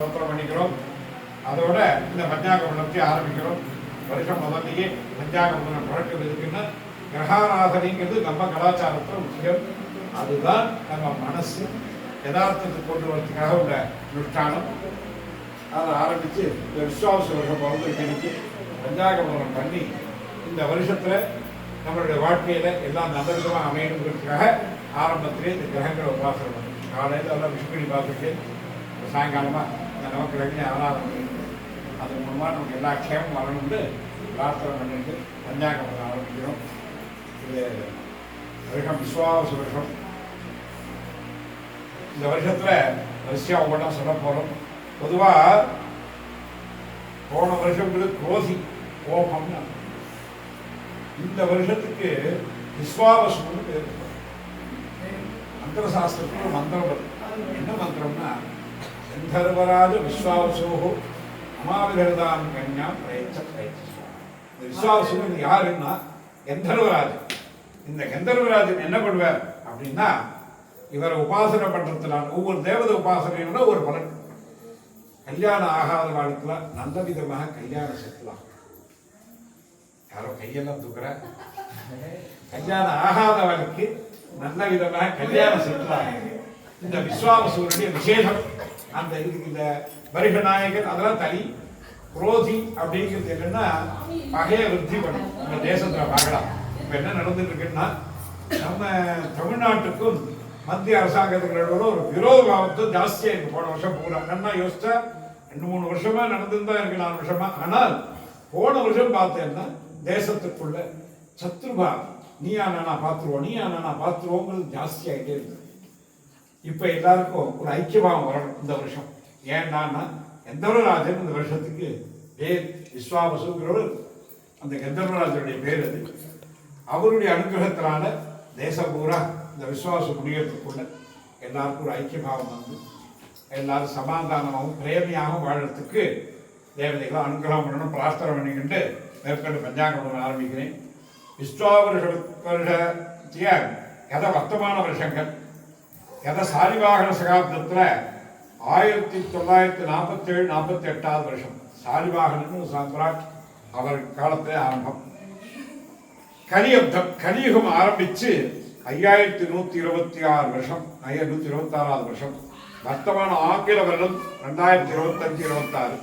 ஸ்தோத்திரம் பண்ணிக்கிறோம். அதோட இந்த பஞ்சாங்க உணர்ச்சி ஆரம்பிக்கிறோம். வருஷம் முதல்லயே பஞ்சாங்கம் பழக்கம் இருக்குன்னா கிரகாராதனைங்கிறது நம்ம கலாச்சாரத்தில் முக்கியம். அதுதான் நம்ம மனசு. யதார்த்தத்தை கொண்டு வரதுக்காக உள்ள அனுஷ்டானம். அதை ஆரம்பித்து இந்த விஸ்வாச வருஷம் பிறந்திருக்கு பஞ்சாகமனம் பண்ணி இந்த வருஷத்தில் நம்மளுடைய வாழ்க்கையில் எல்லாம் நல்ல விதமாக அமையணுங்கிறதுக்காக ஆரம்பத்திலே இந்த கிரகங்களை உபாசனம் பண்ணி காலையில் எல்லாம் விஷ்ணுடி பார்த்துட்டு சாயங்காலமாக இந்த நவக்கிழமை ஆராதனை பண்ணிட்டு அது மூலமாக நமக்கு எல்லா க்ஷேமம் வரணும்னு பிரார்த்தனை பண்ணிட்டு பஞ்சாங்கம் ஆரம்பிக்கிறோம். இது வருஷம் விஸ்வாச வருஷம். இந்த வருஷத்தில் வரிசையாக ஒவ்வொன்றா சொல்ல போகிறோம் பொதுவாக போன வருஷங்கிறது குரோசி கோபம்னு இந்த வருஷத்துக்கு விஸ்வாவசம்னு பேர் மந்திர சாஸ்திரத்தில் ஒரு மந்திரம் என்ன மந்திரம்னா கந்தர்வராஜ விஸ்வாவசோகோ அமாவிரதான் கன்யா பிரயச்ச பிரயச்ச இந்த விஸ்வாவசம் யாருன்னா கந்தர்வராஜன் இந்த கந்தர்வராஜன் என்ன பண்ணுவார் அப்படின்னா இவரை உபாசனை பண்றதுனால ஒவ்வொரு தேவதை உபாசனையோட ஒரு பலன் கல்யாணம் ஆகாத வாழ்க்கையில நல்ல விதமாக கல்யாணம் செட்டலாம் யாரோ கையெல்லாம் தூக்குற கல்யாணம் ஆகாத நல்ல விதமாக கல்யாணம் செட்டலாம் இந்த விஸ்வாமசூரனுடைய விசேஷம் அந்த இதுக்கு இந்த வருக நாயகர் அதெல்லாம் தனி. குரோதி அப்படிங்கிறது என்னன்னா பகையை விருத்தி பண்ணும். நம்ம தேசத்தில் பார்க்கலாம். இப்ப என்ன நடந்துட்டு இருக்குன்னா நம்ம தமிழ்நாட்டுக்கும் மத்திய அரசாங்கத்துக்கு ஒரு விரோத பாவத்தை ஜாஸ்தியாக இருக்கு போன வருஷம் பூரா. நல்லா யோசிச்சா ரெண்டு மூணு வருஷமா நடந்துன்னு தான் இருக்கு நாலு வருஷமா. ஆனால் போன வருஷம் பார்த்தேன்னா தேசத்துக்குள்ள சத்ருபாவம் நீயா நான் பார்த்துருவோம் நீயா நான் பார்த்துருவோங்கிறது ஜாஸ்தி ஆகிட்டே இருக்கு இப்போ எல்லாருக்கும் ஒரு ஐக்கியமாக வரணும் இந்த வருஷம். ஏன்னா கந்தர்வராஜன் இந்த வருஷத்துக்கு பேர் விஸ்வாவசுங்கிறவர். அந்த கந்தர்வராஜனுடைய பேர் அது. அவருடைய அனுகிரகத்தினால தேசம் பூரா இந்த விசுவாசம் முடியறதுக்குள்ள எல்லாருக்கும் ஒரு ஐக்கியபாவம் வந்து எல்லாரும் சமாதானமாகவும் பிரேமையாகவும் வாழறதுக்கு தேவதைகளை அனுகிரகம் பண்ணணும் பிரார்த்தனை பண்ணிக்கிட்டு மேற்கொண்டு பஞ்சாங்கம் ஆரம்பிக்கிறேன். விஸ்வாவருஷ வருஷத்திய வர்த்தமான வருஷங்கள். ஏன்னா சாலிவாகன சகாப்தத்தில் ஆயிரத்தி தொள்ளாயிரத்தி நாற்பத்தேழு நாற்பத்தி எட்டாவது வருஷம் சாலிவாகனன்னு சாம்ராட் அவர் காலத்தில் ஆரம்பம். கலியுத்தம் கலியுகம் ஆரம்பிச்சு ஐயாயிரத்தி நூத்தி இருபத்தி ஆறு வருஷம் ஐயாயிரத்தி நூற்றி இருபத்தாறாவது வருஷம். வர்த்தமான ஆங்கில வருடம் ரெண்டாயிரத்தி இருபத்தஞ்சு இருபத்தாறு.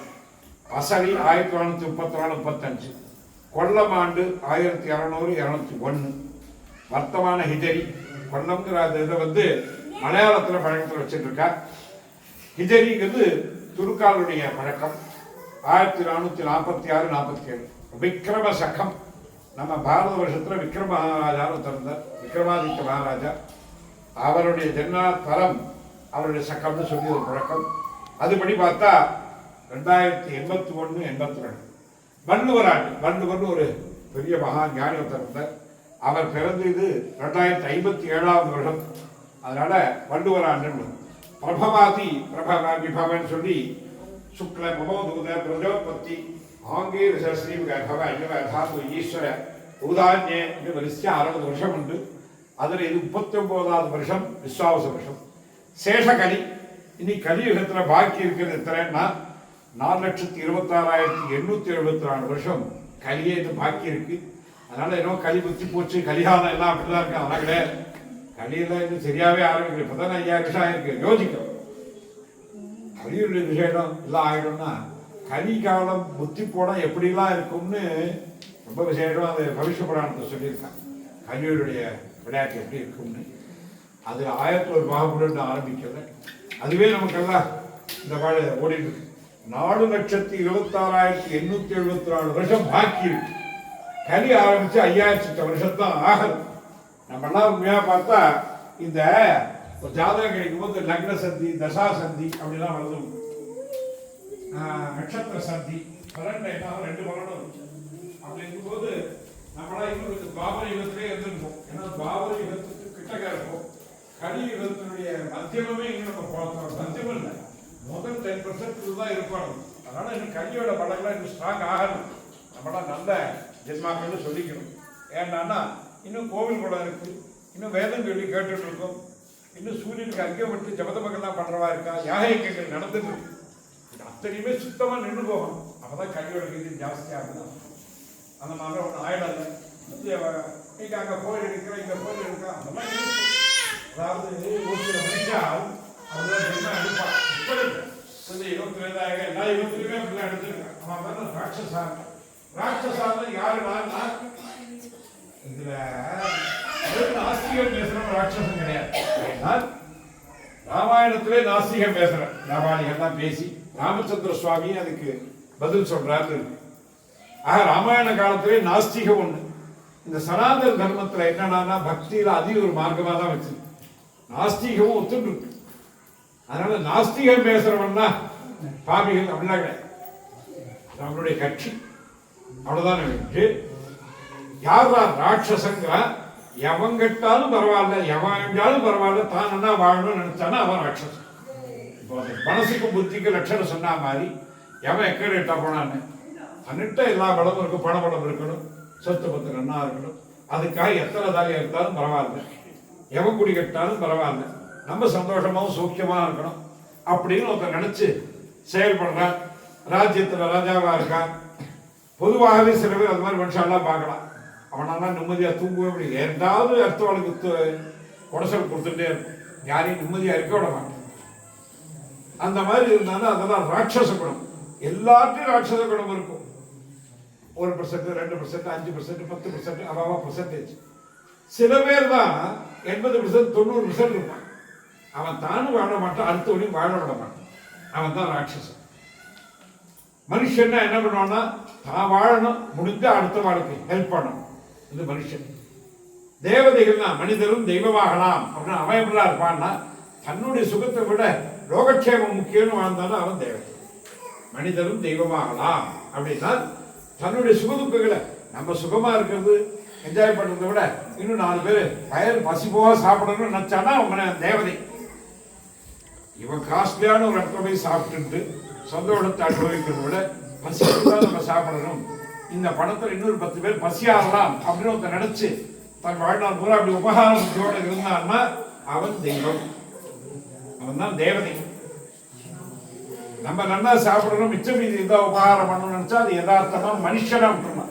அசரி ஆயிரத்தி தொள்ளாயிரத்தி முப்பத்தி நாலு முப்பத்தஞ்சு. கொல்லம் ஆண்டு ஆயிரத்தி இரநூறு இரநூத்தி ஒன்று வர்த்தமான ஹிஜரி கொல்லம்ங்கிற இதை வந்து மலையாளத்தில் பழக்கத்தில் வச்சுட்டு ஹிஜரிங்கிறது துருக்காலுடைய பழக்கம். ஆயிரத்தி நானூற்றி நாற்பத்தி ஆறு நாற்பத்தி ஏழு. விக்ரம சகம். நம்ம பாரத வருஷத்தில் விக்ரம மகாராஜான்னு திறந்தார் விக்ரமாதித்ய மகாராஜா. அவருடைய ஜென்மா தரம் அவருடைய சக்கம்னு சொல்லி ஒரு பழக்கம். அதுபடி பார்த்தா ரெண்டாயிரத்தி எண்பத்தி ஒன்று எண்பத்தி ரெண்டு. வள்ளுவர் ஆண்டு வள்ளுவர்னு ஒரு பெரிய மகா ஞானி ஒருத்தர் இருந்தார். அவர் பிறந்தது ரெண்டாயிரத்தி ஐம்பத்தி ஏழாவது வருடம். அதனால வள்ளுவர் பிரபவாதி பிரபவ விபவன் சொல்லி சுக்ல மமோதூத பிரஜோபத்தி ஆங்கே ஸ்ரீ கர்ப்பவ அஜவ தாது ஈஸ்வர உதான்யே என்று வரிசையா அறுபது வருஷம் உண்டு. அதில் இது முப்பத்தி ஒன்பதாவது வருஷம் விஸ்வாவச வருஷம். சேஷகலி இனி கலியுகத்தில் பாக்கி இருக்கிறது எத்தனைன்னா நாலு லட்சத்தி இருபத்தாறாயிரத்தி எண்ணூத்தி எழுபத்தி நாலு வருஷம் கலியே இது பாக்கி இருக்கு. அதனால ஏதோ களி புத்தி போச்சு கலிகாலம் எல்லாம் அப்படிதான் இருக்கு அதனால கிடையாது. கலியெல்லாம் இன்னும் சரியாவே ஆரம்பிக்கல. இப்பதான் ஐயாயிரம் வருஷம் ஆயிருக்கு யோசிக்கும் கலியுடைய விஷயம் எல்லாம் ஆயிடும்னா கலிகாலம் புத்தி போனால் எப்படிலாம் இருக்கும்னு ரொம்ப விசேஷம் அது பவிஷ்ய புராணத்தை சொல்லியிருக்காங்க. கலியுடைய விளையாட்டு எப்படி இருக்கும்னு. அது ஆயிரத்தி ஒரு பாகப்புடன் ஆரம்பிக்கல. அதுவே நமக்கெல்லாம் இந்த பாடு ஓடிட்டு இருக்கு. நாலு லட்சத்தி இருபத்தாறாயிரத்தி எண்ணூத்தி எழுபத்தி நாலு வருஷம் பாக்கி இருக்கு. கலி ஆரம்பிச்சு ஐயாயிரத்தி வருஷத்தான் ஆகல. நம்மெல்லாம் உண்மையாக பார்த்தா இந்த ஒரு ஜாதகம் கிடைக்கும் போது லக்ன சந்தி தசா சந்தி அப்படிலாம் வருது. ஆஹ் நட்சத்திர சந்தி. பரண்ட என்ன ரெண்டு பலனும் அப்படி இருக்கும்போது நம்மளாம் இன்னும் பாபர் யுகத்திலே இருந்திருக்கோம் ஏன்னா பாபர் யுகத்துக்கு கிட்டக்க இருக்கும் கலி யுகத்தினுடைய மத்தியமே இன்னும் நம்ம பார்த்தோம். மத்தியம் இல்லை. முதல் டென் பர்சன்ட் தான் இருக்கணும் அதனால இன்னும் கலியோட படங்கள்லாம் இன்னும் ஸ்ட்ராங் ஆகணும். நம்மளாம் நல்ல ஜென்மாக்கள்னு சொல்லிக்கணும். ஏன்னா இன்னும் கோவில் குளம் இருக்குது இன்னும் வேதம் சொல்லி கேட்டுட்ருக்கோம். இன்னும் சூரியனுக்கு அங்கே மட்டும் ஜபதமகெல்லாம் பண்ணுறவா இருக்கா? யாகங்கள் நடந்துட்டு இருக்கு. அத்தனையுமே சுத்தமாக நின்று போகணும். அப்பதான் கல்வியோட இது ஜாஸ்தியாகுது அந்த மாதிரி ஒன்று ஆயிடாது. இங்கே அங்கே கோயில் இருக்கிற இங்கே கோயில் இருக்கா? அந்த மாதிரி அதாவது ஒரு சில மனுஷால் அவர்கள் என்ன எடுப்பான் இப்போ இல்லை. இருபத்தி ரெண்டாயிரம் எல்லா இருபத்திலுமே அப்படிலாம் எடுத்துருக்கான் அவன் தானே ராட்சசா ராட்சசான்னு யாருன்னா இதுல நாஸ்திகம் பேசுறவன் ராட்சசம் கிடையாது. ராமாயணத்திலே நாஸ்திகம் பேசுறேன். ராமாயணம் பேசி ராமச்சந்திர சுவாமி அதுக்கு பதில் சொல்றாரு. ஆக ராமாயண காலத்திலே நாஸ்திகம் ஒண்ணு. இந்த சனாதன தர்மத்துல என்னன்னா பக்தியில அதிக ஒரு மார்க்கமா தான் வச்சு. நாஸ்திகமும் ஒத்துட்டு இருக்கு. அதனால நாஸ்திகம் பேசுறவன்னா பாபிகள் அப்படின்னா கிடையாது. நம்மளுடைய கட்சி. அவ்வளவுதான் இருக்கு. யாரா ராட்சசங்கிறா எவன் கெட்டாலும் பரவாயில்ல எவன் என்றாலும் பரவாயில்ல தான் என்ன வாழணும்னு நினைச்சானா அவன் ராட்சசன். இப்போ அந்த மனசுக்கு புத்திக்கு லட்சணம் சொன்ன மாதிரி எவன் எக்கேடு இட்டா போனான்னு? அன்னிட்ட எல்லா பலமும் இருக்கும் பண பலம் இருக்கணும் சொத்து பத்து நன்னா இருக்கணும். அதுக்காக எத்தனை தாலியா இருந்தாலும் பரவாயில்ல. எவன் குடி கட்டாலும் பரவாயில்ல. நம்ம சந்தோஷமாகவும் சூக்கியமாக இருக்கணும் அப்படின்னு ஒருத்தர் நினச்சி செயல்படுறான். ராஜ்யத்தில் ராஜாவாக இருக்கான். பொதுவாகவே சில பேர் அது மாதிரி மனுஷாலாம் பார்க்கலாம். அவனெல்லாம் நிம்மதியாக தூங்கவே முடியும் ஏதாவது அடுத்தவளுக்கு து- குடசல் கொடுத்துட்டே இருக்கும். யாரையும் நிம்மதியாக இருக்க விட மாட்டான். அந்த மாதிரி இருந்தாலும் அதெல்லாம் ராட்சச குணம். எல்லாத்தையும் ராட்சச குணம் இருக்கும். ஒரு பர்சன்ட் ரெண்டு பர்சன்ட் அஞ்சு பர்சன்ட் பத்து பர்சன்ட் அவாவா பர்சன்டேஜ் சில பேர் தான் எண்பது பர்சன்ட் தொண்ணூறு பர்சன்ட் இருப்பான். அவன் தானும் வாழ மாட்டான் அடுத்தவனையும் வாழ விட மாட்டான். அவன் தான் ராட்சசன். மனுஷன்னா என்ன பண்ணுவான்னா தான் வாழணும் முடிஞ்சா அடுத்த வாழ்க்கை ஹெல்ப் பண்ணணும். இது மனுஷன். தேவதைகள் தான் மனிதரும் தெய்வமாகலாம். அப்படின்னு அவன் எப்படா இருப்பான்னா தன்னுடைய சுகத்தை விட லோகக்ஷேமம் முக்கியம்னு வாழ்ந்தாலும் அவன் தேவதை மனிதரும் தெய்வமாகலாம். அப்படின்னா தன்னுடைய சுகதுக்கங்களை நம்ம சுகமா இருக்கிறது என்ஜாய் பண்ணுறதை விட இன்னும் நாலு பேர் வயல் பசி சாப்பிடணும்னு நினச்சானா அவனை தேவதை. இவன் காஸ்ட்லியான ஒரு இடத்துல போய் சாப்பிட்டுட்டு சந்தோஷத்தை அனுபவிக்கிறத விட பசிக்கு தான் நம்ம சாப்பிடணும். இந்த படத்துல இன்னொரு பத்து பேர் பசியாகலாம் அப்படின்னு நினைச்சு தன் வாழ்நாள் பூரா அப்படி உபகார புத்தியோட இருந்தான்னா அவன் தெய்வம். அவன் தான் தேவதை. நம்ம நல்லா சாப்பிடணும் மிச்சம் மீதி ஏதாவது உபகாரம் பண்ணணும்னு நினைச்சா அது யதார்த்தமா மனுஷனா விட்டுருமா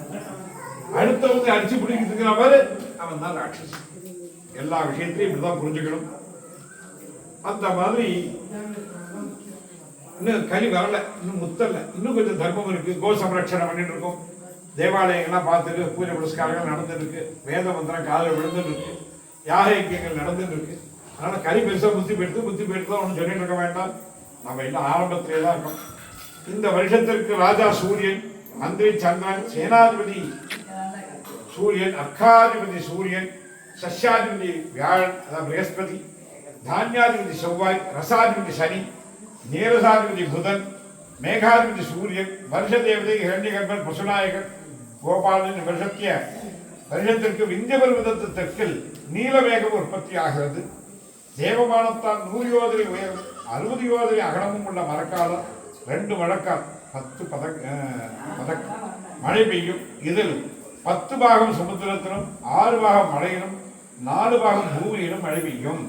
அடுத்தவங்க அடிச்சு பிடிக்கிறதுக்கு மாதிரி அவன் தான் ராட்சசன் எல்லா விஷயத்தையும் இப்படிதான் புரிஞ்சுக்கணும். அந்த மாதிரி இன்னும் கலி வரல இன்னும் முத்தல இன்னும் கொஞ்சம் தர்மம் இருக்கு கோ சம்ரட்சணம் பண்ணிட்டு இருக்கோம். தேவாலயங்கள்லாம் பார்த்துட்டு பூஜை புரஸ்காரங்கள் நடந்துருக்கு வேத மந்திரம் காதில் விழுந்துட்டு இருக்கு யாக யக்கியங்கள் நடந்துட்டு இருக்கு கறி பெருசாக புத்தி பெற்று புத்தி போயிட்டு தான் ஒன்று சொல்லிட்டு இருக்க வேண்டாம். நம்ம இன்னும் ஆரம்பத்திலே தான் இருக்கோம். இந்த வருஷத்திற்கு ராஜா சூரியன் மந்திரி சந்திரன் சேனாதிபதி சூரியன் அர்க்காதிபதி சூரியன் சஷ்யாதிபதி வியாழன் அதாவது பிரகஸ்பதி தானியாதிபதி செவ்வாய் ரசாதிபதி சனி நேரசாதிபதி புதன் மேகாதிபதி சூரியன் வருஷ தேவதை இரண்டிகர்பன் பசுநாயகன் கோபாலன் வருஷத்திய வருஷத்திற்கு விந்திய பருவதத்து தெற்கில் நீலமேகம் உற்பத்தி ஆகிறது தேவமானத்தால் நூறு யோதனை உயரம் அறுபது யோதனை அகலமும் உள்ள மரக்காலம் ரெண்டு மழக்கால் பத்து பதக் பதக் மழை பெய்யும். இதில் பத்து பாகம் சமுத்திரத்திலும் ஆறு பாகம் மழையிலும் நாலு பாகம் பூமியிலும் மழை பெய்யும்.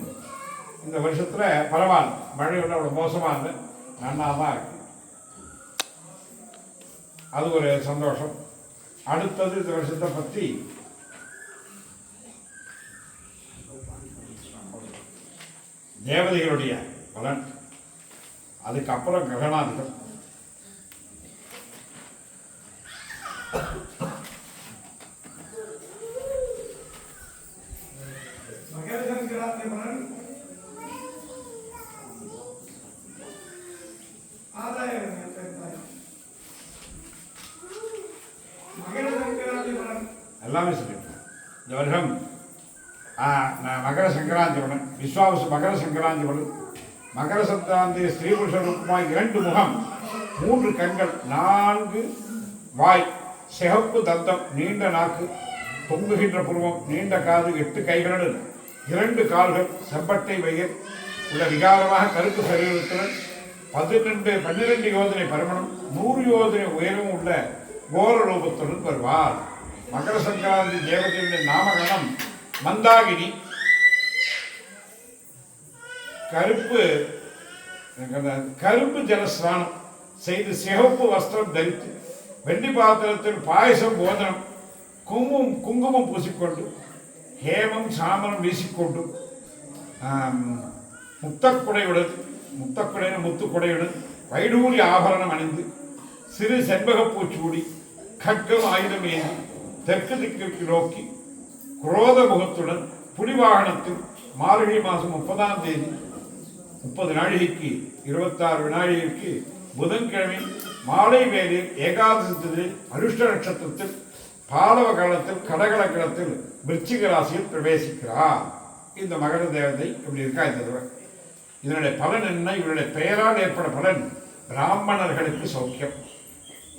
இந்த வருஷத்துல பரவாயில்ல. மழை வந்து அவ்வளோ மோசமா இல்லை. நன்னா தான் இருக்கு. அது ஒரு சந்தோஷம். அடுத்தது இந்த வருஷத்தை பத்தி தேவதைகளுடைய பலன் அதுக்கப்புறம் கிரகணாதிகம் மகரசங்கராந்தி பலன் ஆதாயம் மகரசங்கராந்தி பலன் எல்லாமே சொல்லிட்டேன் இந்த வருஷம் ஆ, நான் மகர சங்கராந்தி பலன் விஸ்வாவசு மகர சங்கராந்தி மகர சங்கராந்தி ஸ்ரீ புருஷ ரூபமாய் இரண்டு முகம் மூன்று கண்கள் நான்கு வாய் சிகப்பு தந்தம் நீண்ட நாக்கு தொங்குகின்ற புருவம் நீண்ட காது எட்டு கைகளுடன் இரண்டு கால்கள் செம்பட்டை வயிர் உள்ள விகாரமாக கருப்பு சரீரத்துடன் பதினெண்டு பன்னிரெண்டு யோதனை பருமனும் நூறு யோதனை உயரமும் உள்ள கோர ரூபத்துடன் வருவார் மகர சங்கராந்தி தேவதையுடைய நாமகணம் மந்தாகினி கருப்பு கருப்பு ஜலஸ்நானம் செய்து சிகப்பு வஸ்திரம் தரித்து வெள்ளி பாத்திரத்தில் பாயசம் போதனம் குங்குமம் குங்குமம் பூசிக்கொண்டு ஹேமம் சாமரம் வீசிக்கொண்டு முத்தக்குடையுடன் முத்தக்குடையின முத்துக்குடையுடன் வைடூரி ஆபரணம் அணிந்து சிறு செண்பகப்பூச்சூடி கட்கம் ஆயுதம் ஏந்தி தெற்கு திக்கிற்கு நோக்கி குரோத முகத்துடன் புலிவாகனத்தில் மார்கழி மாதம் முப்பதாம் தேதி முப்பது நாழிகைக்கு இருபத்தாறு வினாழிகைக்கு புதன்கிழமை மாலை வேலில் ஏகாதசத்தில் அனுஷ்ட நட்சத்திரத்தில் பாலவ காலத்தில் கடகல காலத்தில் விருச்சிக ராசியில் பிரவேசிக்கிறார். இந்த மகர தேவதை இப்படி இருக்கா இந்த தடவை? இதனுடைய பலன் என்ன? இவருடைய பெயரால் ஏற்பட பலன் பிராமணர்களுக்கு சௌக்கியம்.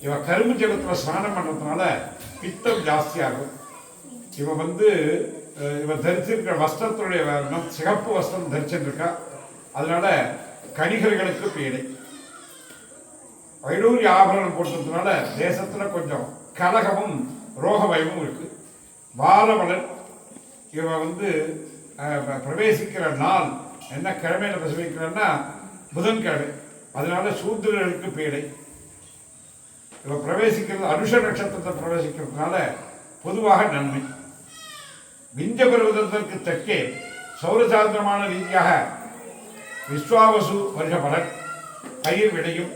இவ கரும்பு ஜலத்தில் ஸ்நானம் பண்ணுறதுனால பித்தம் ஜாஸ்தியாகும். இவன் வந்து அஹ், தரிச்சிருக்கிற வஸ்திரத்துடைய சிகப்பு வஸ்திரம் தரிச்சிருக்கா. அதனால கணிகர்களுக்கு பீடை. வைடூரி ஆபரணம் போட்டதுனால தேசத்துல கொஞ்சம் கலகமும் ரோக பயமும் இருக்கு. வாரவலன் இவ வந்து பிரவேசிக்கிற நாள் என்ன கிழமையில பிரசவிக்கிறன்னா புதன்கிழமை. அதனால சூத்திரர்களுக்கு பீடை. இவ பிரவேசிக்கிறது அனுஷ நட்சத்திரத்தை பிரவேசிக்கிறதுனால பொதுவாக நன்மை. விஞ்ச பருவதற்கு தெற்கே சௌரசாந்திரமான ரீதியாக விஸ்வாவசு வருஷ பயிர் விளையும்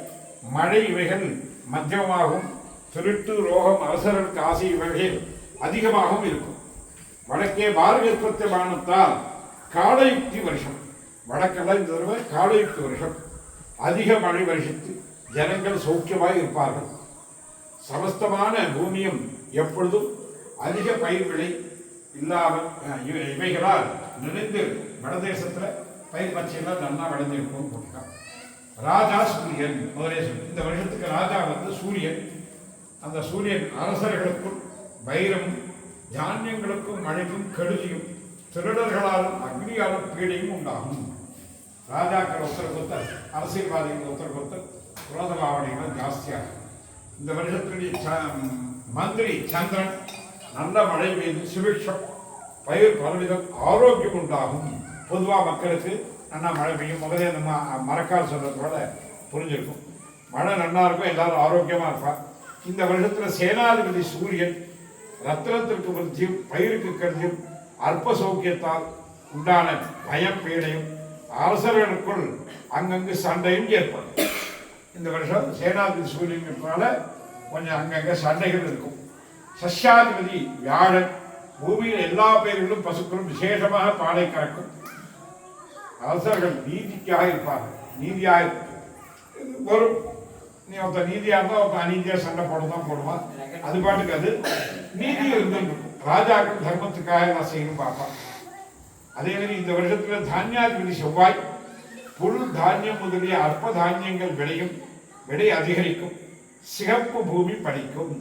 மழை இவைகள் மத்தியமாகவும் திருட்டு ரோகம் அரசர்களுக்கு ஆசை இவைகள் அதிகமாகவும் இருக்கும். வடக்கே பாரகத்துவத்தை பானத்தால் காலயுக்தி வருஷம். வடக்கெல்லாம் இந்த தடவை காலயுக்தி வருஷம். அதிக மழை வருஷத்து ஜனங்கள் சௌக்கியமாய் இருப்பார்கள். சமஸ்தமான பூமியும் எப்பொழுதும் அதிக பயிர் விளை இல்லாமல் இவை- இவைகளால் நிறைந்து வடதேசத்தில் பயிர் பச்சையெல்லாம் நல்லா விளைஞ்சிருக்கும் போட்டுருக்கான் ராஜா சூரியன் முதலே சொல்லி. இந்த வருஷத்துக்கு ராஜா வந்து சூரியன். அந்த சூரியன் அரசர்களுக்கும் வைரம் தானியங்களுக்கும் மழைக்கும் கெடுதியும் திருடர்களாலும் அக்னியாலும் பீடையும் உண்டாகும். ராஜாக்கள் ஒருத்தர் ஒருத்தர் அரசியல்வாதிகள் ஒருத்தர் ஒருத்தர் குரோத பாவனைகள் ஜாஸ்தியாகும் இந்த வருஷத்துடைய ச- மந்திரி சந்திரன் நல்ல மழை பெய்து சுபிக்ஷம் பயிர் பலவிதம் ஆரோக்கியம் உண்டாகும். பொதுவாக மக்களுக்கு நல்லா மழை பெய்யும். முதலே நம்ம மரக்கால் சொல்கிறதோட புரிஞ்சிருக்கும். மழை நல்லா இருக்கும் எல்லாரும் ஆரோக்கியமாக இருப்பா. இந்த வருஷத்தில் சேனாதிபதி சூரியன் ரத்னத்திற்கு விருத்தியும் பயிருக்கு கருதியும் அற்ப சௌக்கியத்தால் உண்டான பயப்பீடையும் அரசர்களுக்குள் அங்கங்கு சண்டையும் ஏற்படும். இந்த வருஷம் சேனாதிபதி சூரியன்றனால கொஞ்சம் அங்கங்கே சண்டைகள் இருக்கும். சஷ்யாதிபதி வியாழன் பூமியில் எல்லா பேர்களும் பசுக்களும் விசேஷமாக பாலை கறக்கும். அரசர்கள் நீதிக்காக இருப்பார்கள் நீதியாக வரும். நீ ஒருத்த நீதியாக இருந்தால் ஒருத்த அநீதியா சண்டை போடதான் போடுவான். அது பாட்டுக்கு அது நீதி இருந்துருக்கும் ராஜாக்கள் தர்மத்துக்காக நான் செய்யணும் பார்ப்பான் அதே மாதிரி இந்த வருஷத்துல தானியாதிபதி செவ்வாய் புல் தானியம் முதலிய அற்ப தானியங்கள் விளையும் விலை அதிகரிக்கும் சிகப்பு பூமி படைக்கும்.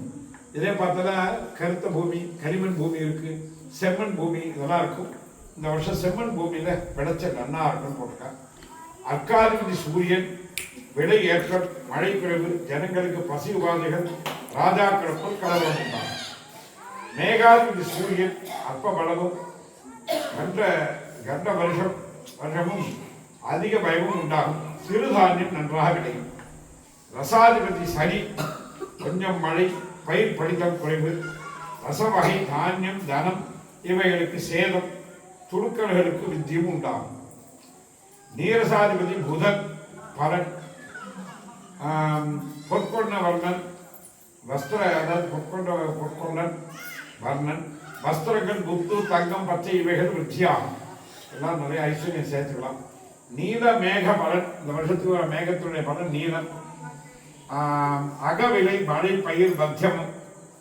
இதே பார்த்தா கருத்த பூமி களிமண் பூமி இருக்கு செம்மண் பூமி இதெல்லாம் இருக்கும். இந்த வருஷம் செம்மண் பூமியில விளைச்சல் நன்னா இருக்கும்னு போட்டிருக்கா அர்க்காதிபதி சூரியன் விலை ஏற்றம் மழை குறைவு ஜனங்களுக்கு பசி உபாதைகள் ராஜாக்களுக்கும் கலவரம் உண்டாகும் மேகாதிபதி சூரியன் அற்ப பலமும் கண்ட கண்ட வருஷம் வருஷமும் அதிக பயமும் உண்டாகும். சிறுதானியம் நன்றாக கிடைக்கும் ரசாதிபதி சனி கொஞ்சம் மழை பயிர் படித்தம் குறைவு ரச வகை தானியம் தனம் இவைகளுக்கு சேதம் துணுக்கல்களுக்கு வித்தியும் உண்டாகும் நீரசாதிபதி புதன் பலன் ஆம், பொற்கொண்ட வர்ணன் வஸ்திர அதாவது பொற்கொண்ட பொற்கொண்டன் வர்ணன் வஸ்திரங்கள் குத்து தங்கம் பச்சை இவைகள் விருத்தியாகும் எல்லாம் நிறைய ஐஸ்வர்யம் சேர்த்துக்கலாம். நீல மேக பலன் இந்த வருஷத்துக்கு வர மேகத்துடைய பலன் நீலம் அகவிலை மழை பயிர் மத்தியமும்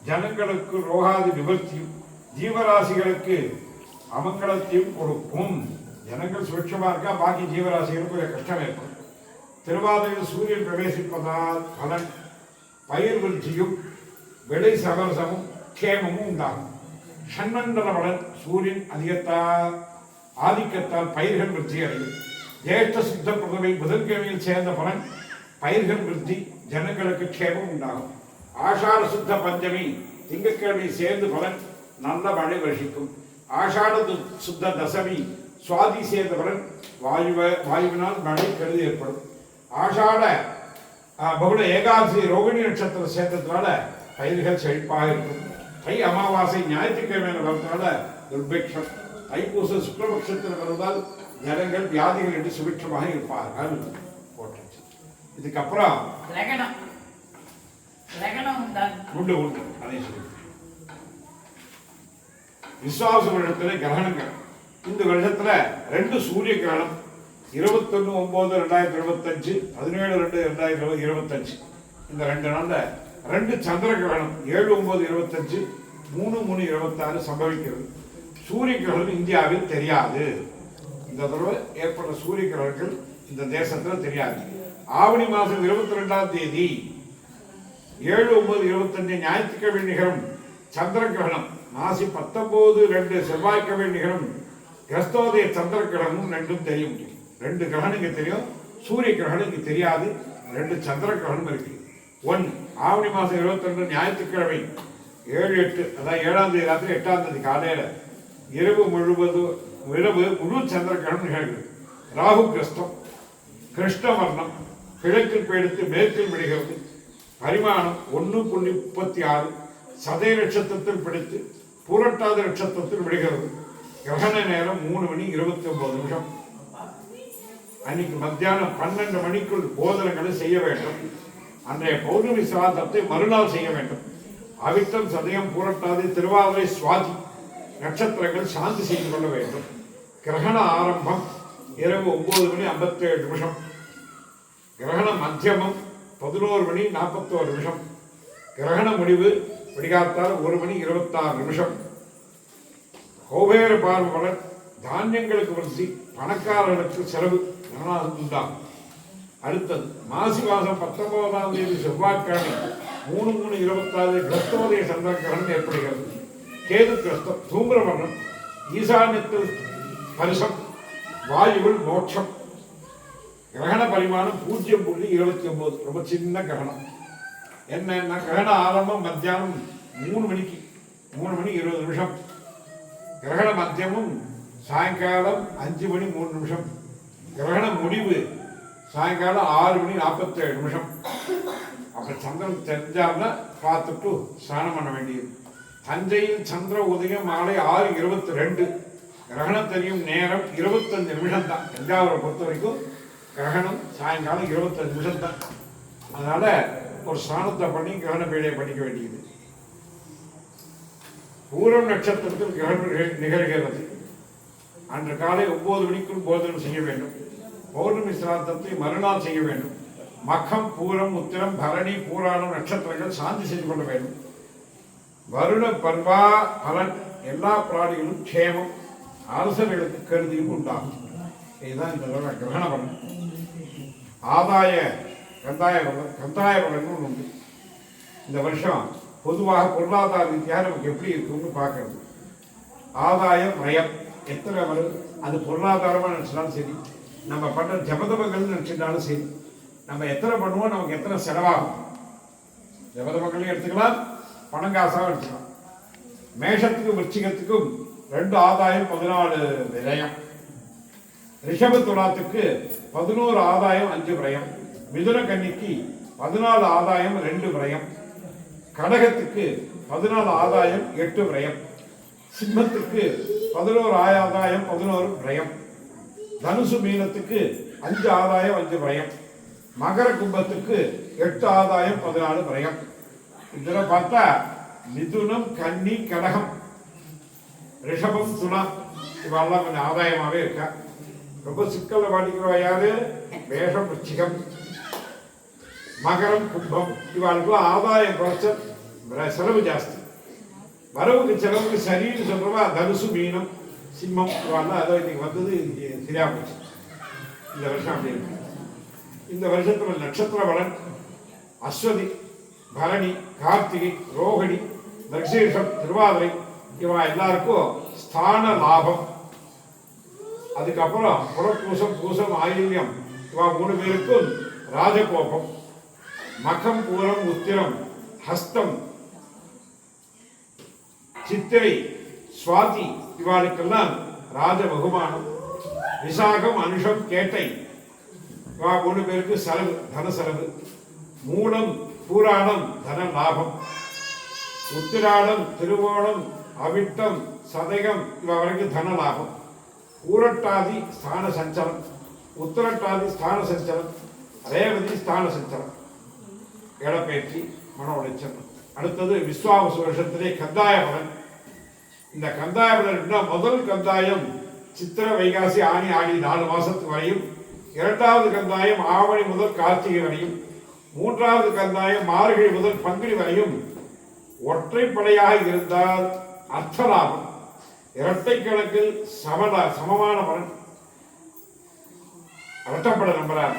ஜனங்களுக்கு ரோகாதி விபத்தியும் ஜீவராசிகளுக்கு அமங்கலத்தையும் கொடுக்கும். ஜனங்கள் சுட்சமாக இருக்கா? பாக்கி ஜீவராசிகளுக்கு கொஞ்சம் கஷ்டம் ஏற்படும் திருவாதிரையில் சூரியன் பிரவேசிப்பதால் பலன் பயிர் விருத்தியும் விளை சகரசமும் கேமமும் உண்டாகும். ஷண்மண்டல பலன் சூரியன் அதிகத்தால் ஆதிக்கத்தால் பயிர்கள் விருத்தி அடையும். ஜேஷ்ட சித்த பிரதமை புதன்கிழமையில் சேர்ந்த பலன் பயிர்கள் விருத்தி ஜனங்களுக்கு க்ஷேமம் உண்டாகும். ஆஷாட சுத்த பஞ்சமி திங்கட்கிழமை சேர்ந்து பலன் நல்ல மழை வருஷிக்கும். ஆஷாட சுத்த தசமி சுவாதி சேர்ந்த பலன் வாயுவ வாயுவினால் மழை கருதி ஏற்படும். ஆஷாட பகுட ஏகாதசி ரோகிணி நட்சத்திரம் சேர்த்ததுனால பயிர்கள் செழிப்பாக இருக்கும். தை அமாவாசை ஞாயிற்றுக்கிழமையில வரதுனால துர்பிக்ஷம். தைப்பூச சுக்லபக்ஷத்தில் வருவதால் ஜனங்கள் வியாதிகள் என்று சுபிட்சமாக இருப்பார்கள். போட்டுச்சு இதுக்கப்புறம் உண்டு உண்டு. அதை சொல்லி விசுவாச வருடத்துல கிரகணங்கள். இந்த வருடத்தில் ரெண்டு சூரிய கிரகணம் இருபத்தொன்று ஒம்பது ரெண்டாயிரத்தி இருபத்தஞ்சு பதினேழு ரெண்டு ரெண்டாயிரத்தி இருபது இருபத்தஞ்சு. இந்த ரெண்டு நாள்ல ரெண்டு சந்திர கிரகணம் ஏழு ஒம்பது இருபத்தஞ்சு மூணு மூணு இருபத்தாறு சம்பவிக்கிறது. சூரிய கிரகணம் இந்தியாவில் தெரியாது. இந்த தடவை ஏற்பட்ட சூரிய கிரகங்கள் இந்த தேசத்துல தெரியாது. ஆவணி மாதம் இருபத்தி ரெண்டாம் தேதி ஏழு ஒன்பது இருபத்தஞ்சு ஞாயிற்றுக்கிழமை நிகழும் சந்திர கிரகணம் மாசி பத்தொன்பது ரெண்டு செவ்வாய்க்கிழமை நிகழும் கிறிஸ்தோதய சந்திர கிரகமும் ரெண்டும் தெரிய முடியும். ரெண்டு கிரகணம் தெரியும் சூரிய கிரகணம் தெரியாது ரெண்டு சந்திர கிரகணம் இருக்கு. ஒன் ஆவணி மாசம் இருபத்தி ரெண்டு ஞாயிற்றுக்கிழமை ஏழு எட்டு அதாவது ஏழாம் தேதி ராத்திரி எட்டாம் தேதி காலையில இரவு முழுவதும் இரவு முழு சந்திர கிரகணம் நிகழ்கிறது. ராகு கிரஸ்தம் கிருஷ்ணவர்ணம் கிழக்கில் பெயர்த்து மேற்கில் விடுகிறது பரிமாணம் ஒன்று புள்ளி முப்பத்தி ஆறு சதய நட்சத்திரத்தில் பிடித்து பூரட்டாத நட்சத்திரத்தில் விடுகிறது. கிரகண நேரம் மூணு மணி இருபத்தி ஒன்பது நிமிஷம். அன்னைக்கு மத்தியானம் பன்னெண்டு மணிக்குள் போதனங்களை செய்ய வேண்டும். அன்றைய பௌர்ணமி சிராதத்தை மறுநாள் செய்ய வேண்டும். அவித்தம் சதயம் பூரட்டாதி திருவாதிரை சுவாதி நட்சத்திரங்கள் சாந்தி செய்து கொள்ள வேண்டும். கிரகண ஆரம்பம் இரவு ஒன்பது மணி ஐம்பத்தி ஏழு நிமிஷம். கிரகண மத்தியமம் பதினோரு மணி நாற்பத்தோரு நிமிஷம். கிரகண முடிவு விடிகாத்தால் ஒரு மணி இருபத்தாறு நிமிஷம். கோபேர பார்வலர் தானியங்களுக்கு விருத்தி பணக்காரர்களுக்கு செலவு கவனம் உண்டாகும். அடுத்தது மாசி மாதம் பத்தொன்பதாம் தேதி செவ்வாய்க்கிழமை மூணு மூணு இருபத்தாறு கிரஸ்தோதய சந்திரகிரகணம் ஏற்படுகிறது. கேது கிரஸ்தம் தூமிரவர்ணம் ஈசான்யத்தில் பரிசம் வாயுவில் மோட்சம். கிரகண பரிமாணம் பூஜ்ஜியம் புள்ளி இருபத்தி ஒன்பது ரொம்ப சின்ன கிரகணம். என்னன்னா கிரகண ஆரம்பம் மத்தியானம் மூணு மணிக்கு. மூணு மணி இருபது நிமிஷம். கிரகண மத்தியமும் சாயங்காலம் அஞ்சு மணி மூணு நிமிஷம். கிரகண முடிவு சாயங்காலம் ஆறு மணி நாற்பத்தேழு நிமிஷம். அப்போ சந்திரன் தெரிஞ்சாருன்னா பார்த்துட்டு ஸ்நானம் பண்ண வேண்டியது. தஞ்சையில் சந்திர உதயம் மாலை ஆறு இருபத்தி ரெண்டு கிரகணம் தெரியும் நேரம் இருபத்தஞ்சு நிமிஷம் தான் தஞ்சாவூரை பொறுத்த வரைக்கும் கிரகணம் சாயங்காலம் இருபத்தஞ்சு நிமிஷம் தான் அதனால் ஒரு ஸ்நானத்தை பண்ணி கிரகண பீடையை படிக்க வேண்டியது. பூரம் நட்சத்திரத்தில் கிரகணம் நிகழ்கிறது. அன்று காலை ஒன்பது மணிக்குள் போதனம் செய்ய வேண்டும். பௌர்ணமி சிராத்தத்தை மறுநாள் செய்ய வேண்டும். மகம் பூரம் உத்திரம் பரணி பூராணம் நட்சத்திரங்கள் சாந்தி செய்து கொள்ள வேண்டும். வருண பர்வா பலன் எல்லா பிராணிகளும் க்ஷேமம் அரசர்களுக்கு கருதியும் உண்டாகும். இதுதான் இந்த கிரகண பலன். ஆதாய கந்தாய பலன் கந்தாய பலன் உண்டு. இந்த வருஷம் பொதுவாக பொருளாதார ரீதியாக நமக்கு எப்படி இருக்கும்னு பார்க்கறது. ஆதாயம் வயம் எத்தனை வரும் அது பொருளாதாரமாக நினச்சினாலும் சரி நம்ம பண்ணுற ஜபதபங்கள் நினச்சிட்டாலும் சரி நம்ம எத்தனை பண்ணுவோம் நமக்கு எத்தனை செலவாகும். ஜபதபங்களையும் எடுத்துக்கலாம் பணம் காசாகவும் எடுத்துக்கலாம். மேஷத்துக்கும் விருச்சிகத்துக்கும் ரெண்டு ஆதாயம் பதினாலு விரயம். ரிஷப துலாத்துக்கு பதினோரு ஆதாயம் அஞ்சு விரயம். மிதுன கன்னிக்கு பதினாலு ஆதாயம் ரெண்டு விரயம். கடகத்துக்கு பதினாலு ஆதாயம் எட்டு விரயம். சிம்மத்துக்கு பதினோரு ஆதாயம் பதினோரு விரயம். தனுசு மீனத்துக்கு அஞ்சு ஆதாயம் அஞ்சு விரயம். மகர கும்பத்துக்கு எட்டு ஆதாயம் பதினாலு விரயம். இதில் பார்த்தா மிதுனம் கன்னி கடகம் ரிஷபம் துணா இவெல்லாம் கொஞ்சம் ஆதாயமாகவே இருக்கா. ரொம்ப சிக்கலை மாட்டிக்கிறவா யாரு? வேஷம் ருச்சிகம் மகரம் கும்பம் இவாளுக்குலாம் ஆதாயம் குறைச்ச செலவு ஜாஸ்தி வரவுக்கு செலவுக்கு சரின்னு சொல்றவா தனுசு மீனம் சிம்மம் இவாள்லாம் அதோ இன்னைக்கு வந்தது சரியா போச்சு இந்த வருஷம் அப்படி இருக்கு இந்த வருஷத்துல நட்சத்திர பலன் அஸ்வதி பரணி கார்த்திகை ரோகிணி மிருகசீரிஷம் திருவாதிரை இவா எல்லாருக்கும் ஸ்தான லாபம் அதுக்கப்புறம் புறப்பூசம் பூசம் ஆயுள்யம் இவா மூணு பேருக்கும் ராஜகோபம் மகம் பூரம் உத்திரம் ஹஸ்தம் சித்திரை சுவாதி இவாளுக்கெல்லாம் ராஜ பகுமானம். விசாகம் அனுஷம் கேட்டை. இவா மூணு பேருக்கு செலவு தன செலவு. மூலம் பூராணம் தன லாபம். உத்திராடம் திருவோணம் அவிட்டம் சதயம் இவ தன லாபம். ஊரட்டாதி ஸ்தான சஞ்சலம். உத்திரட்டாதி ஸ்தான சஞ்சலம். ரேவதி ஸ்தான சஞ்சலம். இடப்பெயர்ச்சி மன உளைச்சல். அடுத்தது விஸ்வாவசு வருஷத்திலே கந்தாய பலன் இந்த கந்தாய பலன் முதல் கந்தாயம் சித்திர வைகாசி ஆணி ஆடி நாலு மாசத்து வரையும் இரண்டாவது கந்தாயம் ஆவணி முதல் கார்த்திகை வரையும் மூன்றாவது கந்தாயம் மார்கழி முதல் பங்குனி வரையும் ஒற்றைப்படையாக இருந்தால் அர்த்தலாபம். இரட்டை கணக்கில் சமதா சமமான பலன் இரட்டப்பட நம்பராக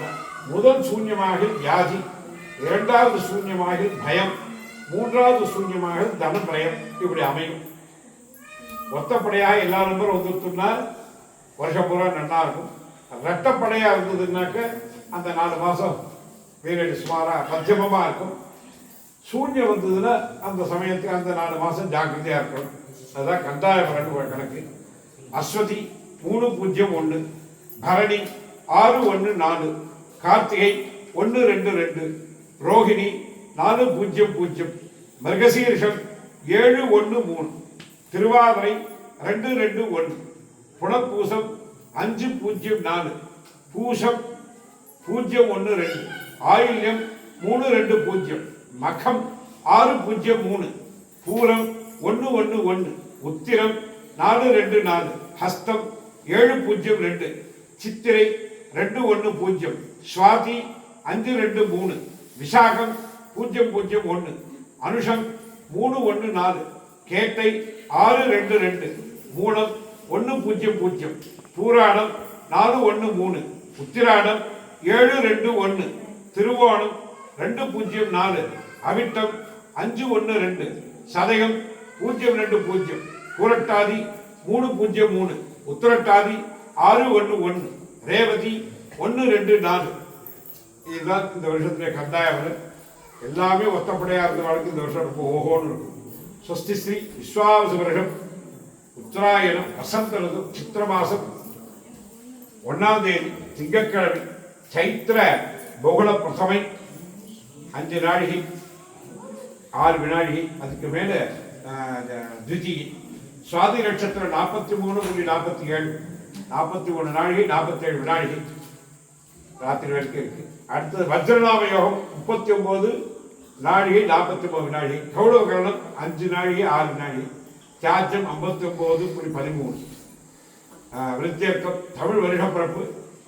முதல் சூன்யமாக வியாதி. இரண்டாவது சூன்யமாக பயம் மூன்றாவது சூன்யமாக தன பயம் இப்படி அமையும். ஒத்தப்படையாக எல்லா நம்பரும் வந்துட்டுனா வருஷம் பூரா நல்லா இருக்கும். ரெட்டப்படையாக இருந்ததுன்னாக்க அந்த நாலு மாதம் பீரியட் சுமாராக மத்தியமமாக இருக்கும். சூன்யம் வந்ததுன்னா அந்த சமயத்துக்கு அந்த நாலு மாதம் ஜாக்கிரதையாக இருக்கணும். அதுதான் கண்டாய பலன் கணக்கு. அஸ்வதி மூணு பூஜ்ஜியம் ஒன்று பரணி ஆறு ஒன்று நாலு கார்த்திகை ஒன்று ரெண்டு ரெண்டு ரோஹிணி நாலு பூஜ்ஜியம் பூஜ்ஜியம் மிருகசீர்ஷம் ஏழு ஒன்று மூணு திருவாதிரை ரெண்டு ரெண்டு ஒன்று புனப்பூசம் அஞ்சு பூஜ்ஜியம் நாலு பூசம் பூஜ்ஜியம் ஒன்று ரெண்டு ஆயில்யம் மூணு ரெண்டு பூஜ்ஜியம் மகம் ஆறு பூஜ்ஜியம் மூணு பூரம் ஒன்று ஒன்று ஒன்று உத்திரம் நாலு ரெண்டு நாலு ஹஸ்தம் ஏழு பூஜ்ஜியம் ரெண்டு சித்திரை ரெண்டு ஒன்று பூஜ்ஜியம் சுவாதி அஞ்சு ரெண்டு மூணு விசாகம் பூஜ்ஜியம் பூஜ்ஜியம் ஒன்று அனுஷம் மூணு ஒன்று நாலு கேட்டை ஆறு ரெண்டு ரெண்டு மூலம் ஒன்று பூஜ்ஜியம் பூஜ்ஜியம் பூராடம் நாலு ஒன்று மூணு உத்திராடம் ஏழு ரெண்டு ஒன்று திருவோணம் ரெண்டு பூஜ்ஜியம் நாலு அவிட்டம் அஞ்சு ஒன்று ரெண்டு சதயம் பூஜ்ஜியம் ரெண்டு பூஜ்ஜியம் கூரட்டாதி மூணு பூஜ்ஜியம் மூணு உத்திரட்டாதி ஆறு ஒன்று ஒன்று ரேவதி ஒன்று ரெண்டு நாலு இதுதான் இந்த வருஷத்துடைய கந்தாயம் எல்லாமே ஒத்தப்படையா இருந்தவர்களுக்கு இந்த வருஷம் ரொம்ப ஓஹோன்னு இருக்கும். ஸ்வஸ்தி ஸ்ரீ விஸ்வாவச வருஷம் உத்தராயணம் வசந்தனதும் சித்திர மாசம் ஒன்னாம் தேதி திங்கக்கிழமை சைத்திர பகுள பிரசமை அஞ்சு நாழிகை ஆறு வினாழிகை அதுக்கு மேலே திருச்சிகை சுவாதி நட்சத்திரம் நாற்பத்தி மூணு புள்ளி நாற்பத்தி ஏழு நாற்பத்தி மூணு நாழிகை நாற்பத்தேழு வினாழிகை ராத்திரி வரைக்கும் இருக்கு. அடுத்தது வஜ்ரநாம யோகம் முப்பத்தி ஒன்பது நாழிகை நாற்பத்தி ஒன்பது வினாழிகை கௌரவ கரணம் அஞ்சு நாழிகை ஆறு வினாழிகை தியாஜம் ஐம்பத்தி ஒன்பது புள்ளி பதிமூணு விருத்தியக்கம் தமிழ் வருஷப்பிறப்பு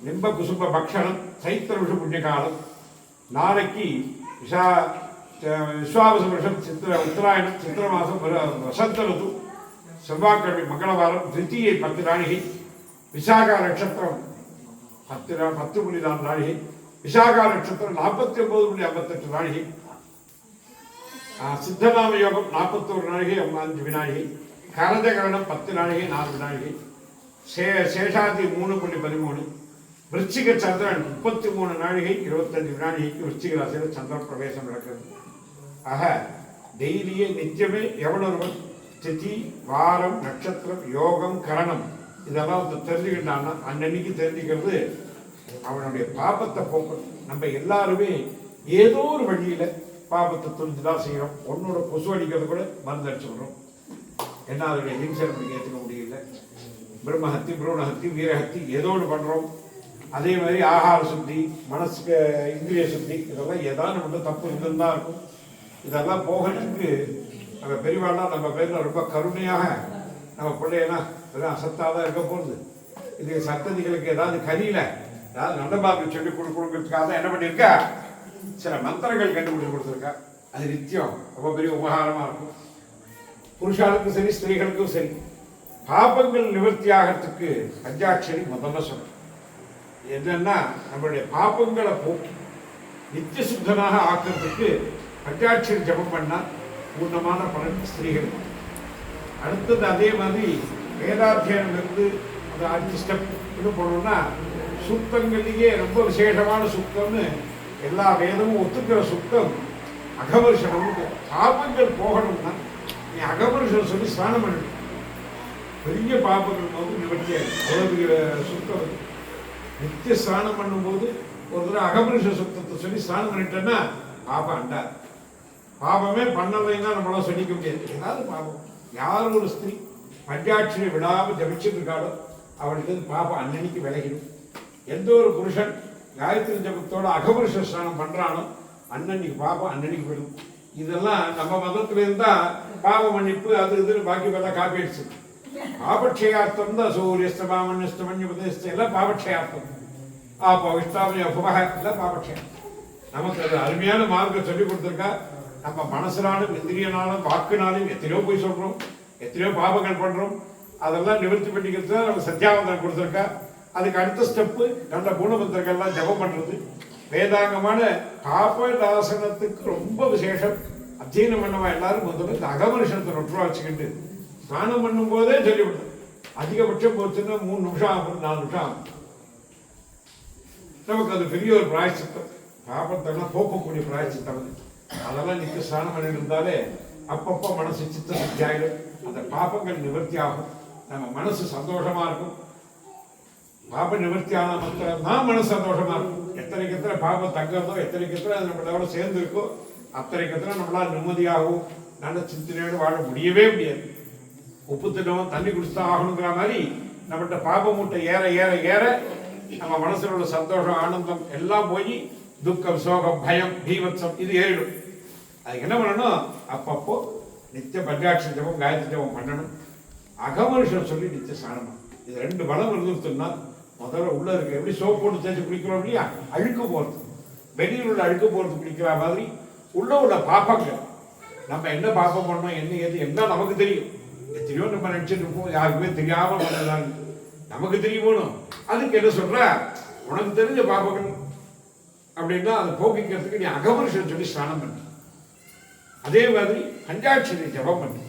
நிம்ப குசும்ப பக்ஷணம் சைத்திர விஷ புண்ணியகாலம் நாளைக்கு விஷா விஸ்வாவச வருஷம் சித்திர உத்தராயணம் சித்திர மாதம் வசந்த ருது செவ்வாய்க்கிழமை மங்களவாரம் திருத்தியை பத்து நாழிகை விசாக நட்சத்திரம் பத்து பத்து புள்ளி நாலு நாழிகை விசாகா நட்சத்திரம் நாற்பத்தி ஒன்பது புள்ளி ஐம்பத்தெட்டு நாழிகை சித்தநாம யோகம் நாற்பத்தோரு நாழிகை அஞ்சு கரந்த கரணம் பத்து நாழிகை நாலு வினாழிகை சே சேஷாதி மூணு புள்ளி பதிமூணு. விருச்சிக சந்திரன் முப்பத்தி மூணு நாழிகை இருபத்தஞ்சு விநாழிகைக்கு விருச்சிக ராசியில் சந்திர பிரவேசம் நடக்கிறது. ஆக டெய்லியே நித்தியமே எவ்வளவு திதி வாரம் நட்சத்திரம் யோகம் கரணம். இதெல்லாம் வந்து தெரிஞ்சுக்கிட்டான்னா அன்னன்னைக்கு தெரிஞ்சுக்கிறது அவனுடைய பாபத்தை போக்கணும் நம்ம எல்லாருமே ஏதோ ஒரு வழியில் பாபத்தை துணிஞ்சுதான் செய்கிறோம் ஒன்னோட கொசு அடிக்கிறது கூட மருந்து விடுறோம் என்ன அதனுடைய ஹிம்சை நமக்கு ஏற்றுக்க முடியல. பிரம்மஹத்தி புரோணஹத்தி வீரஹத்தி ஏதோ ஒன்று பண்ணுறோம் அதே மாதிரி ஆகார சுத்தி மனசுக்கு இந்திரிய சுத்தி இதெல்லாம் ஏதாவது நம்ம தப்பு இருந்துன்னு தான் இருக்கும். இதெல்லாம் போகிறதுக்கு நம்ம பெரியவாள்லாம் நம்ம பேரில் ரொம்ப கருணையாக நம்ம பிள்ளையெல்லாம் எல்லாம் அசத்தாக தான் இருக்க போகுது. இது சத்ததிகளுக்கு ஏதாவது கரியல ஏதாவது நல்ல பாபு சொல்லி கொடுக்கணுங்கிறதுக்காக தான் என்ன பண்ணியிருக்கா? சில மந்திரங்கள் கண்டுபிடிச்சு கொடுத்துருக்கா. அது நித்தியம். ரொம்ப பெரிய உபகாரமா இருக்கும். புருஷாளுக்கும் சரி ஸ்திரீகளுக்கும் சரி பாபங்கள் நிவர்த்தி ஆகிறதுக்கு பஞ்சாட்சரி முதல்ல சொல்லணும் என்னன்னா நம்மளுடைய பாபங்களை போக்கி நித்திய சுத்தனாக ஆக்கிறதுக்கு பஞ்சாட்சரி ஜபம் பண்ணால் பூர்ணமான பலன் ஸ்திரீகளுக்கு. அடுத்தது அதே மாதிரி வேதாத்தியனம் இருந்து அந்த அஞ்சு ஸ்டெப் இது போனோம்னா சுத்தங்கள்லேயே ரொம்ப விசேஷமான சுத்தம்னு எல்லா வேதமும் ஒத்துக்கிற சுத்தம் அகபருஷம் பாபங்கள் போகணும்னா நீ அகவர்ஷனம் சொல்லி ஸ்நானம் பண்ணணும் பெரிய பாபங்கள் போது நிவர்த்தி ஆயிடும் சுத்தம் நித்திய ஸ்நானம் பண்ணும்போது ஒரு தடவை அகபுருஷ சுத்தத்தை சொல்லி ஸ்நானம் பண்ணிட்டேன்னா பாபம் அண்டாது. பாபமே பண்ணலைன்னா நம்மளால சொல்லிக்க முடியாது. ஏதாவது பாபம் யார் ஒரு ஸ்திரீ பஞ்சாட்சியை விடாம ஜபிச்சுட்டு இருக்காளோ அவளுக்கு வந்து அன்னன்னைக்கு விலகிடும். எந்த ஒரு புருஷன் காயத்ரி ஜபத்தோட அகபுருஷ ஸ்நானம் பண்றானோ அன்னன்னைக்கு பாபம் அன்னன்னைக்கு விடும். இதெல்லாம் நம்ம மதத்துல இருந்தா பாவ மன்னிப்பு அது இதுன்னு பாக்கி பார்த்தா காப்பி அடிச்சு பாபக்ஷயார்த்தம் தான் சூரியஸ்தமாமன்யஸ்தமன்ய உபதேசம் எல்லாம் பாபக்ஷயார்த்தம். ஆப்போ இஷ்டாமய உபக எல்லாம் பாபக்ஷயம் நமக்கு அது அருமையான மார்க்கம் சொல்லி கொடுத்துருக்கா. நம்ம மனசுனாலும் இந்திரியனாலும் வாக்குனாலும் எத்தனையோ போய் சொல்றோம். எத்தனையோ பாபங்கள் பண்றோம். அதெல்லாம் நிவர்த்தி பண்ணிக்கிறது தான் நம்ம சத்தியாவந்தம் கொடுத்துருக்கா. அதுக்கு அடுத்த ஸ்டெப்பு நல்ல குணமந்திரங்கள்லாம் ஜபம் பண்றது. வேதாங்கமான பாபதாசனத்துக்கு ரொம்ப விசேஷம். அத்தியனம் பண்ணவா எல்லாரும் முதல்ல இந்த அகமனுஷனத்தை நொற்றுவா வச்சுக்கிட்டு ஸ்நானம் பண்ணும் போதே சொல்லிவிட்டோம் அதிகபட்சம் போச்சுன்னா மூணு நிமிஷம் ஆகும் நாலு நிமிஷம் ஆகும். நமக்கு அது பெரிய ஒரு பிராயச்சித்தம். பாபத்தெல்லாம் போக்கக்கூடிய பிராயச்சித்தம் அதெல்லாம் நிற்க ஸ்நானம் பண்ணிட்டு இருந்தாலே அப்பப்போ மனசு சித்த சுத்தி அந்த பாபங்கள் நிவர்த்தி ஆகும் நம்ம மனசு சந்தோஷமா இருக்கும். பாப நிவர்த்தி ஆன மாத்திரம் தான் மனசு சந்தோஷமா இருக்கும். எத்தனைக்கு எத்தனை பாபம் தங்கிறதோ எத்தனைக்கு எத்தனை நம்மளோட சேர்ந்து இருக்கோ அத்தனைக்கு எத்தனை நம்மளால் நிம்மதியாகவும் நல்ல சிந்தனையோடு வாழ முடியவே முடியாது. உப்பு தினம் தண்ணி குடிச்சுதான் ஆகணுங்கிற மாதிரி நம்மகிட்ட பாப மூட்டை ஏற ஏற ஏற நம்ம மனசுல உள்ள சந்தோஷம் ஆனந்தம் எல்லாம் போய் துக்கம் சோகம் பயம் பீவத்சம் இது ஏறிடும். அதுக்கு என்ன பண்ணணும்? அப்பப்போ நித்திய பஞ்சாட்சி ஜபம் காயத்ரி ஜபம் பண்ணணும். அகமனுஷன் சொல்லி நித்திய ஸ்நானம் பண்ணணும். இது ரெண்டு பலம் இருந்துச்சுன்னா முதல்ல உள்ள இருக்க எப்படி சோப் போட்டு தேய்ச்சி குளிக்கிறோம் இல்லையா? அழுக்கு போகிறது வெளியில் உள்ள அழுக்கு போகிறது குளிக்கிற மாதிரி உள்ள உள்ள பாப்பங்கள். நம்ம என்ன பாப்பம் பண்ணோம் என்ன ஏது என்ன நமக்கு தெரியும். எத்தனையோ நம்ம நினச்சிட்டு இருப்போம் யாருக்குமே தெரியாமல் பண்ணலாம் நமக்கு தெரியணும் அதுக்கு என்ன சொல்ற? உனக்கு தெரிஞ்ச பாப்பங்கள் அப்படின்னா அதை போக்கிக்கிறதுக்கு நீ அகமனுஷன் சொல்லி ஸ்நானம் பண்ண. அதே மாதிரி பஞ்சாட்சரி ஜபம் பண்ணு.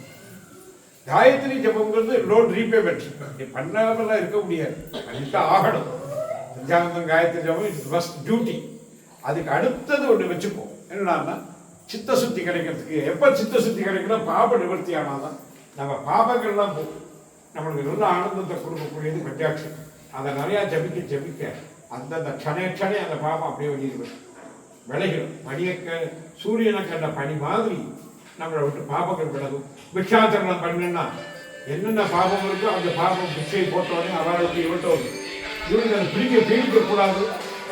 காயத்ரி ஜபம்ங்கிறது லோன் ரீபேமெண்ட் நீ பண்ணாமலாம் இருக்க முடியாது. கண்டிப்பாக ஆகணும். அஞ்சாந்தம் காயத்ரி ஜபம் இட்ஸ் ஃபஸ்ட் டியூட்டி அதுக்கு அடுத்தது ஒன்று வச்சுப்போம் என்னன்னா சித்த சுத்தி கிடைக்கிறதுக்கு எப்போ சித்த சுத்தி கிடைக்கணும் பாப நிவர்த்தி ஆனாதான் நம்ம பாபங்கள்லாம் போகும். நம்மளுக்கு நல்ல ஆனந்தத்தை கொடுக்கக்கூடியது பஞ்சாட்சி அதை நிறையா ஜபிக்க ஜபிக்க அந்தந்த க்ஷணே க்ஷணே அந்த பாபம் அப்படியே வெளியிடுவது விளைகிறோம் மணியக்க சூரியனை கண்ட பனி மாதிரி நம்மளை விட்டு பாபங்கள் விலகும். பிக்ஷாச்சரணம் பண்ணுன்னா என்னென்ன பாபம் இருக்கோ அந்த பாபம் பிக்ஷை போட்டவனே அவர்களுக்கு இவட்டோம் இவருக்கு அதை பிடிக்க பிடிக்க கூடாது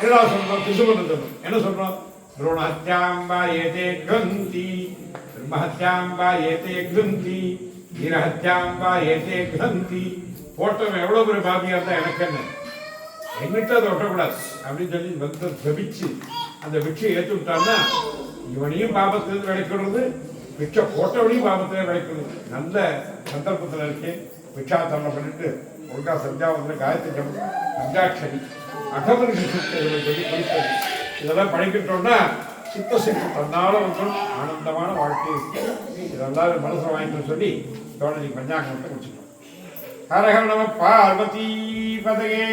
என்ன சொல்றோம்? பிசுமன் என்ன சொல்றோம்? துரோணஹத்யாம்பா ஏதே கந்தி பிரம்மஹத்யாம்பா ஏதே கந்தி வீரஹத்யாம்பா ஏதே கந்தி போட்டவன் எவ்வளவு பெரிய பாபியா இருந்தா எனக்கு என்ன? என்கிட்ட அதை ஒட்டக்கூடாது. அப்படின்னு சொல்லி வந்து ஜபிச்சு அந்த பிக்ஷை ஏற்றி விட்டான்னா இவனையும் பாபத்தில் விளக்கிறது பிக்ஷை போட்டவனையும் பாபத்தில் விளக்கிறது நல்ல சந்தர்ப்பத்தில் இருக்கேன். பிக்ஷாத்தரணம் பண்ணிட்டு ஒழுங்கா சந்தியா வந்து காயத்ரி ஜபம் அகமனுக்கு சொல்லி இதெல்லாம் படிக்கிட்டோம்னா சித்த சித்தி தன்னால வந்து ஆனந்தமான வாழ்க்கை இருக்கு. இதெல்லாம் மனசு வாங்கிட்டு சொல்லி தோழி பஞ்சாங்கத்தை முடிச்சுட்டோம் ஹரஹர நம பார்வதி பதகே.